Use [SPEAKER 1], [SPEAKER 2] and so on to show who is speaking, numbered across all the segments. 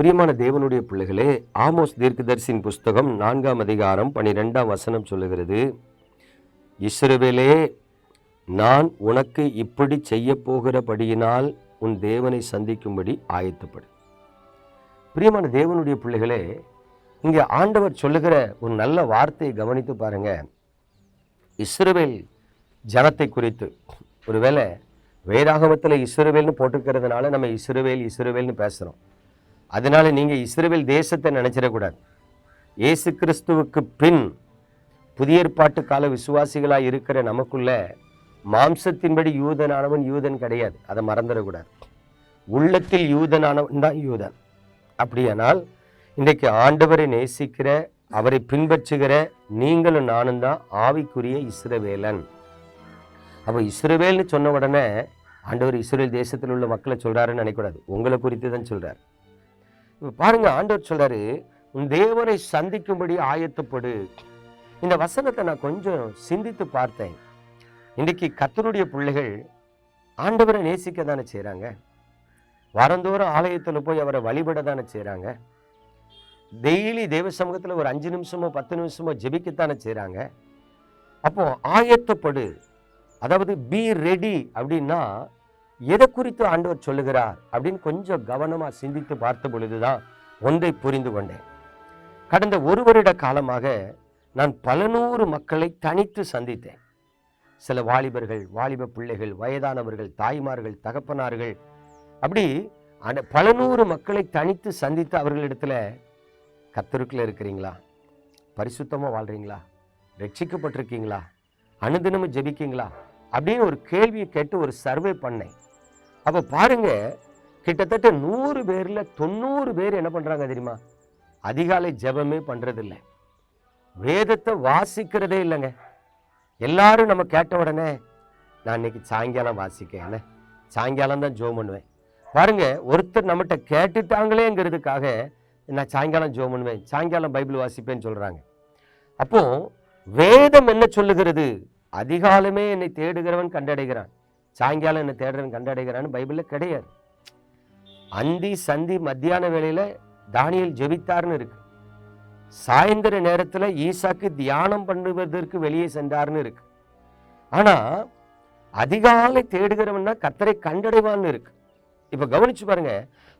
[SPEAKER 1] பிரியமான தேவனுடைய பிள்ளைகளே ஆமோஸ் தீர்க்கதரிசின் புஸ்தகம் நான்காம் அதிகாரம் பனிரெண்டாம் வசனம் சொல்லுகிறது இஸ்ரவேலே நான் உனக்கு இப்படி செய்ய போகிறபடியினால் உன் தேவனை சந்திக்கும்படி ஆயத்தப்படு. பிரியமான தேவனுடைய பிள்ளைகளே இங்கே ஆண்டவர் சொல்லுகிற ஒரு நல்ல வார்த்தையை கவனித்து பாருங்க. இஸ்ரவேல் ஜனத்தை குறித்து ஒருவேளை வேதாகமத்தில் இஸ்ரவேல்னு போட்டிருக்கிறதுனால நம்ம இஸ்ரவேல் இஸ்ரவேல்னு பேசுகிறோம் அதனால நீங்கள் இஸ்ரேல் தேசத்தை நினச்சிடக்கூடாது. இயேசு கிறிஸ்துவுக்கு பின் புதிய ஏற்பாட்டு கால விசுவாசிகளாக இருக்கிற நமக்குள்ள மாம்சத்தின்படி யூதனானவன் யூதன் கிடையாது. அதை மறந்துடக்கூடாது. உள்ளத்தில் யூதனானவன் தான் யூதன். அப்படியானால் இன்றைக்கு ஆண்டவரை நேசிக்கிற அவரை பின்பற்றுகிற நீங்களும் நானும் தான் ஆவிக்குரிய இஸ்ரவேலன். அப்போ இஸ்ரவேல்னு சொன்ன உடனே ஆண்டவர் இஸ்ரேல் தேசத்தில் உள்ள மக்களை சொல்கிறாருன்னு நினைக்கக்கூடாது. உங்களை குறித்து தான் சொல்கிறார் பாருங்க ஆண்டவர் சொல்றாரு உன் தேவனை சந்திக்கும்படி ஆயத்தப்படு. இந்த வசனத்தை நான் கொஞ்சம் சிந்தித்து பார்த்தேன். இன்றைக்கு கத்தருடைய பிள்ளைகள் ஆண்டவரை நேசிக்க தானே செய்கிறாங்க வாரந்தோறும் ஆலயத்தில் போய் அவரை வழிபட தானே செய்கிறாங்க டெய்லி தேவ சமூகத்தில் ஒரு அஞ்சு நிமிஷமோ பத்து நிமிஷமோ ஜெபிக்கத்தானே செய்கிறாங்க அப்போ ஆயத்தப்படு. அதாவது பி ரெடி அப்படின்னா எதை குறித்து ஆண்டவர் சொல்லுகிறார் அப்படின்னு கொஞ்சம் கவனமாக சிந்தித்து பார்த்த பொழுதுதான் ஒன்றை புரிந்து கொண்டேன். கடந்த ஒரு வருட காலமாக நான் பல நூறு மக்களை தனித்து சந்தித்தேன். சில வாலிபர்கள் வாலிப பிள்ளைகள் வயதானவர்கள் தாய்மார்கள் தகப்பனார்கள் அப்படி அந்த பல நூறு மக்களை தனித்து சந்தித்து அவர்களிடத்துல கத்தருக்குள்ள இருக்கிறீங்களா? பரிசுத்தமாக வாழ்கிறீங்களா ரட்சிக்கப்பட்டிருக்கீங்களா? அனுதினமும் ஜெபிக்கீங்களா? அப்படின்னு ஒரு கேள்வியை கேட்டு ஒரு சர்வே பண்ணேன். அப்போ பாருங்க கிட்டத்தட்ட நூறு பேரில் தொண்ணூறு பேர் என்ன பண்ணுறாங்க தெரியுமா? அதிகாலை ஜெபமே பண்ணுறதில்ல வேதத்தை வாசிக்கிறதே இல்லைங்க. எல்லாரும் நம்ம கேட்ட உடனே நான் இன்னைக்கு சாயங்காலம் வாசிக்கேன் என்ன? சாயங்காலம் தான் ஜோம் பண்ணுவேன். பாருங்க ஒருத்தர் நம்மகிட்ட கேட்டுட்டாங்களேங்கிறதுக்காக நான் சாயங்காலம் ஜோம் பண்ணுவேன் சாயங்காலம் பைபிள் வாசிப்பேன்னு சொல்கிறாங்க அப்போ வேதம் என்ன சொல்லுகிறது? அதிகாலமே என்னை தேடுகிறவன் கண்டடைகிறான். சாயங்காலம் என்னை தேடுறவன் கண்டடைகிறான்னு பைபிளில் கிடையாது. அந்தி சந்தி மத்தியான வேளையில் தானியல் ஜெபித்தார்னு இருக்கு. சாயந்தர நேரத்தில் ஈசாக்கு தியானம் பண்ணுவதற்கு வெளியே சென்றார்னு இருக்கு. ஆனால் அதிகாலை தேடுகிறவன்னா கத்தரை கண்டடைவான்னு இருக்கு. இப்போ கவனிச்சு பாருங்க.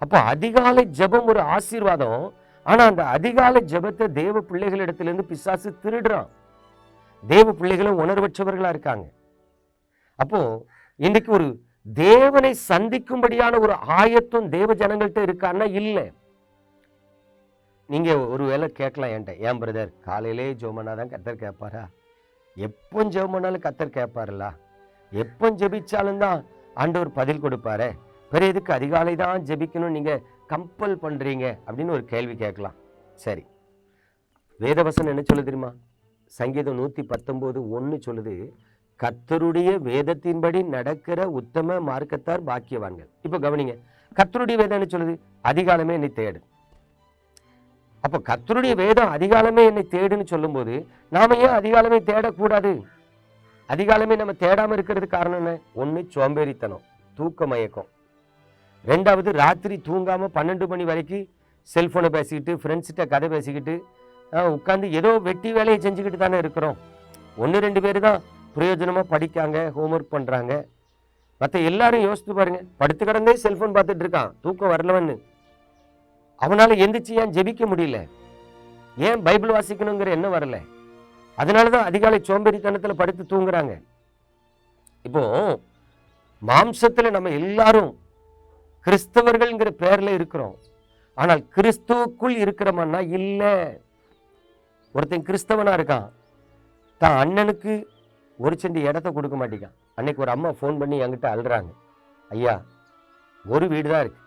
[SPEAKER 1] அப்போ அதிகாலை ஜெபம் ஒரு ஆசீர்வாதம். ஆனால் அந்த அதிகாலை ஜெபத்தை தேவ பிள்ளைகளிடத்திலிருந்து பிசாசு திருடுறான். தேவ பிள்ளைகளும் உணர்வற்றவர்களாக இருக்காங்க. அப்போ இன்றைக்கு ஒரு தேவனை சந்திக்கும்படியான ஒரு ஆயத்தம் தேவ ஜனங்கள்கிட்ட இருக்கான்னா இல்லை. நீங்கள் ஒரு வேளை கேட்கலாம் என்கிட்ட. ஏன் பிரதர் காலையிலே ஜோமனா தான் கத்தர் கேட்பாரா? எப்போ ஜெபம்னாலும் கத்தர் கேட்பாருல்ல. எப்போ ஜெபிச்சாலும் தான் ஆண்டவர் பதில் கொடுப்பாரு. வேற எதுக்கு அதிகாலை தான் ஜெபிக்கணும் நீங்கள் கம்பல் பண்ணுறீங்க அப்படின்னு ஒரு கேள்வி கேட்கலாம். சரி. வேதவசன் என்ன சொல்லுது தெரியுமா? சங்கீதம் நூற்றி பத்தொம்போது ஒன்று சொல்லுது கத்தருடைய வேதத்தின்படி நடக்கிற உத்தம மார்க்கத்தார் பாக்கியவான்கள். இப்போ கவனிங்க கத்தருடைய வேதம் என்ன சொல்லுது? அதிகாலமே என்னை தேடு அப்போ கத்தருடைய வேதம் அதிகாலமே என்னை தேடுன்னு சொல்லும்போது நாம ஏன் அதிகாலமே தேடக்கூடாது? அதிகாலமே நம்ம தேடாமல் இருக்கிறது காரணம் என்ன? ஒன்று சோம்பேறித்தனம் தூக்க மயக்கம். ரெண்டாவது ராத்திரி தூங்காமல் பன்னெண்டு மணி வரைக்கும் செல்ஃபோனை பேசிக்கிட்டு ஃப்ரெண்ட்ஸ்கிட்ட கதை பேசிக்கிட்டு உட்காந்து ஏதோ வெட்டி வேலையை செஞ்சுக்கிட்டு தானே இருக்கிறோம். ஒன்று ரெண்டு பேர் தான். பிரயோஜனமாக படிக்காங்க ஹோம்ஒர்க் பண்ணுறாங்க மற்ற எல்லாரும் யோசித்து பாருங்கள் படுத்து கிடந்தே செல்ஃபோன் பார்த்துட்டு இருக்கான். தூக்கம் வரலவன்னு. அவனால் எந்திரிச்சு ஏன் ஜெபிக்க முடியல? ஏன் பைபிள் வாசிக்கணுங்கிற எண்ணம் வரல? அதனால தான் அதிகாலை சோம்பேறித்தனத்தில் படுத்து தூங்குறாங்க. இப்போ மாம்சத்தில் நம்ம எல்லாரும் கிறிஸ்தவர்கள்ங்கிற பேரில் இருக்கிறோம். ஆனால் கிறிஸ்துவுக்குள் இருக்கிறோம்னா இல்லை. ஒருத்தன் கிறிஸ்தவனாக இருக்கான். தான் அண்ணனுக்கு ஒரு சென்ட் இடத்த கொடுக்க மாட்டேங்கான் அன்னைக்கு ஒரு அம்மா ஃபோன் பண்ணி என்கிட்ட அழுறாங்க. ஐயா ஒரு வீடு தான் இருக்கு.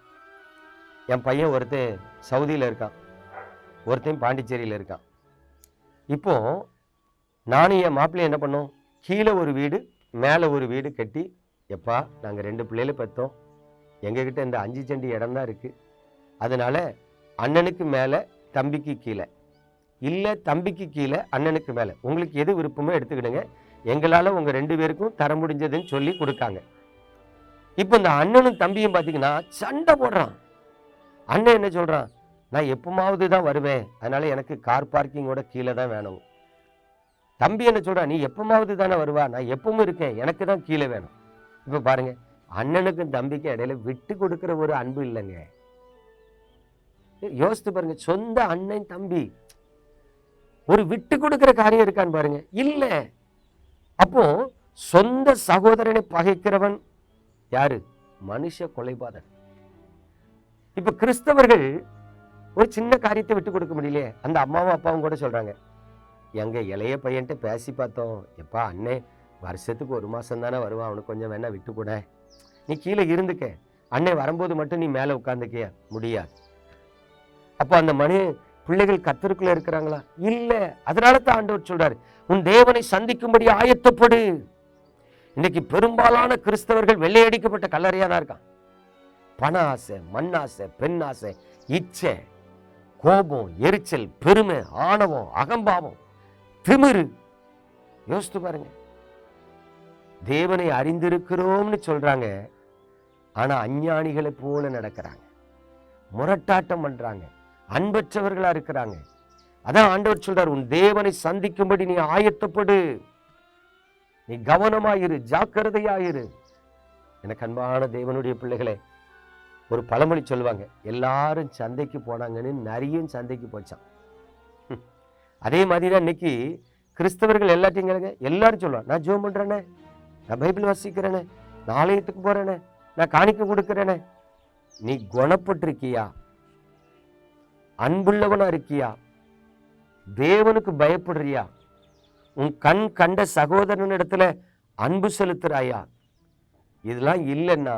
[SPEAKER 1] என் பையன் ஒருத்தன் சவுதியில் இருக்கான். ஒருத்தன் பாண்டிச்சேரியில் இருக்கான். இப்போ நானும் என் மாப்பிள்ளை என்ன பண்ணோம்? கீழே ஒரு வீடு மேலே ஒரு வீடு கட்டி எப்பா நாங்கள் ரெண்டு பிள்ளைகளை பெற்றோம். எங்ககிட்ட இந்த அஞ்சு செண்டி இடம் தான் இருக்குது அதனால் அண்ணனுக்கு மேலே தம்பிக்கு கீழே. இல்லை தம்பிக்கு கீழே அண்ணனுக்கு மேலே. உங்களுக்கு எது விருப்பமோ எடுத்துக்கிடுங்க. எங்களால் உங்கள் ரெண்டு பேருக்கும் தர முடிஞ்சதுன்னு சொல்லி கொடுக்காங்க. இப்போ இந்த அண்ணனும் தம்பியும் பார்த்தீங்கன்னா சண்டை போடுறான். அண்ணன் என்ன சொல்கிறான் நான் எப்பமாவது தான் வருவேன். அதனால் எனக்கு கார் பார்க்கிங்கோட கீழே தான் வேணும். தம்பி என்ன சொல்கிறான் நீ எப்பமாவது தானே வருவா? நான் எப்பவும் இருக்கேன். எனக்கு தான் கீழே வேணும். இப்போ பாருங்கள் அண்ணனுக்கும் தம்பிக்கும் இடையில விட்டு கொடுக்குற ஒரு அன்பு இல்லைங்க. யோசித்து பாருங்க. சொந்த அண்ணன் தம்பி. ஒரு விட்டு கொடுக்குற காரியம் இருக்கான்னு பாருங்க. இல்லை. அப்போ சொந்த சகோதரனை பகைக்கிறவன் யாரு? மனுஷ கொலைபாதன் இப்ப கிறிஸ்தவர்கள் ஒரு சின்ன காரியத்தை விட்டு கொடுக்க முடியலையே. அந்த அம்மாவும் அப்பாவும் கூட சொல்றாங்க. எங்க இளைய பையன்ட்டு பேசி பார்த்தோம். எப்பா அண்ணே வருஷத்துக்கு ஒரு மாசம் தானே வருவான். அவனுக்கு கொஞ்சம் வேணா விட்டு கூட. நீ கீழே இருந்துக்க. அண்ணே வரும்போது மட்டும் நீ மேலே உட்காந்துக்கிய முடியாது. அப்போ அந்த மனு பிள்ளைகள் கத்தருக்குள்ள இருக்கிறாங்களா? இல்ல. அதனால தான் ஆண்டவர் சொல்றாரு உன் தேவனை சந்திக்கும்படி ஆயத்தப்படு. இன்னைக்கு பெரும்பாலான கிறிஸ்தவர்கள் வெள்ளையடிக்கப்பட்ட கல்லறையா தான் இருக்கான்? பண ஆசை மண் ஆசை பெண் ஆசை இச்சை கோபம் எரிச்சல் பெருமை ஆணவம் அகம்பாவம் திமிரு. யோசித்து பாருங்க. தேவனை அறிந்திருக்கிறோம்னு சொல்றாங்க ஆனா அஞ்ஞானிகளை போல நடக்கிறாங்க. முரட்டாட்டம் பண்றாங்க. அன்பற்றவர்களாக இருக்கிறாங்க. அதான் ஆண்டவர் சொல்றார் உன் தேவனை சந்திக்கும்படி நீ ஆயத்தப்படு. நீ கவனமாயிரு ஜாக்கிரதையாயிரு. எனக்கு அன்பான தேவனுடைய பிள்ளைகளே ஒரு பழமொழி சொல்லுவாங்க எல்லாரும் சந்தைக்கு போனாங்கன்னு நிறைய சந்தைக்கு போச்சான் அதே மாதிரி தான் இன்னைக்கு கிறிஸ்தவர்கள் எல்லாத்தையும் கேளுங்க எல்லாரும் சொல்லுவாங்க நான் ஜோம் பண்ணுறேனே நான் பைபிள் வாசிக்கிறேனே நான் ஆலயத்துக்கு போகிறேனே நான் காணிக்க கொடுக்குறேனே நீ குணப்பட்டிருக்கியா? அன்புள்ளவனா இருக்கியா? தேவனுக்கு பயப்படுறியா? உன் கண் கண்ட சகோதரன் இடத்துல அன்பு செலுத்துறாயா? இதெல்லாம் இல்லைன்னா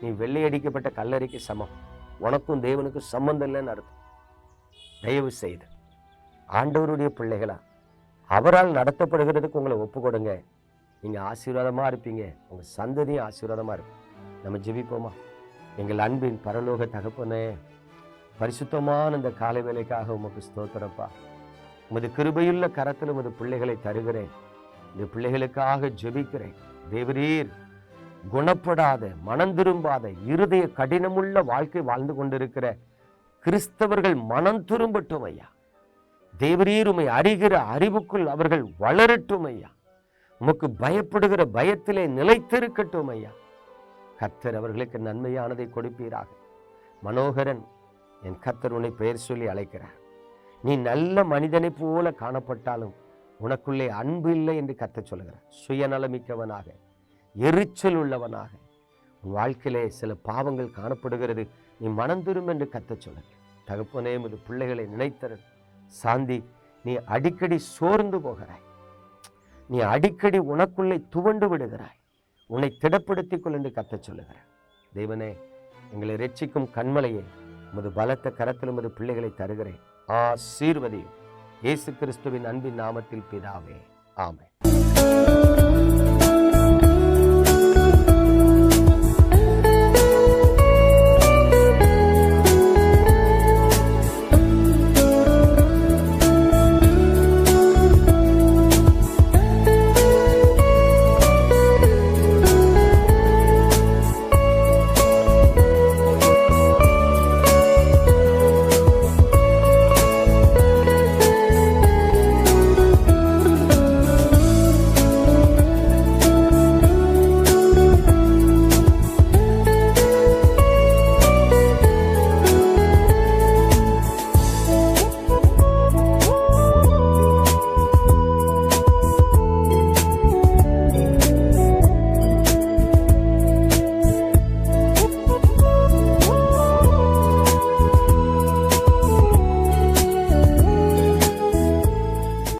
[SPEAKER 1] நீ வெள்ளையடிக்கப்பட்ட கல்லறைக்கு சமம். உனக்கும் தேவனுக்கும் சம்பந்தம் இல்லைன்னு அர்த்தம். தயவு செய்து ஆண்டவருடைய பிள்ளைகளா அவரால் நடத்தப்படுகிறதுக்கு உங்களை ஒப்பு கொடுங்க நீங்க ஆசீர்வாதமா இருப்பீங்க. உங்க சந்ததியும் ஆசீர்வாதமாக இருக்கும். நம்ம ஜெபிப்போமா? எங்கள் அன்பின் பரலோக தகப்பனே பரிசுத்தமான இந்த காலை வேலைக்காக உமக்கு ஸ்தோத்திரப்பா. உமது கிருபையுள்ள கரத்தில் உமது பிள்ளைகளை தருகிறேன். இந்த பிள்ளைகளுக்காக ஜெபிக்கிறேன். தேவரீர் குணப்படாத மனம் திரும்பாத இருதய கடினமுள்ள வாழ்க்கை வாழ்ந்து கொண்டிருக்கிற கிறிஸ்தவர்கள் மனம் திரும்பட்டும் ஐயா. தேவரீர் உமை அறிகிற அறிவுக்குள் அவர்கள் வளரட்டும் ஐயா. உமக்கு பயப்படுகிற பயத்திலே நிலைத்திருக்கட்டும் ஐயா. கர்த்தர் அவர்களுக்கு நன்மையானதை கொடுப்பீராக. மனோகரன் என் கர்த்தர் உன்னை பெயர் சொல்லி அழைக்கிறார். நீ நல்ல மனிதனைப் போல காணப்பட்டாலும் உனக்குள்ளே அன்பு இல்லை என்று கத்த சொல்கிறார் சுயநலமிக்கவனாக எரிச்சல் உள்ளவனாக உன் வாழ்க்கையிலே சில பாவங்கள் காணப்படுகிறது நீ மனந்திரும் என்று கத்த சொல்லுங்க தகப்பனே இது பிள்ளைகளை நினைத்தரன் சாந்தி நீ அடிக்கடி சோர்ந்து போகிறாய். நீ அடிக்கடி உனக்குள்ளே துவண்டு விடுகிறாய். உன்னை திடப்படுத்திக் கொள் என்று கத்தச் சொல்லுகிறார். தேவனே எங்களை ரட்சிக்கும் கண்மலையே உமது பலத்த கரத்தில் உமது பிள்ளைகளை தருகிறேன். ஆசீர்வதி இயேசு கிறிஸ்துவின் அன்பின் நாமத்தில் பிதாவே. ஆமென்.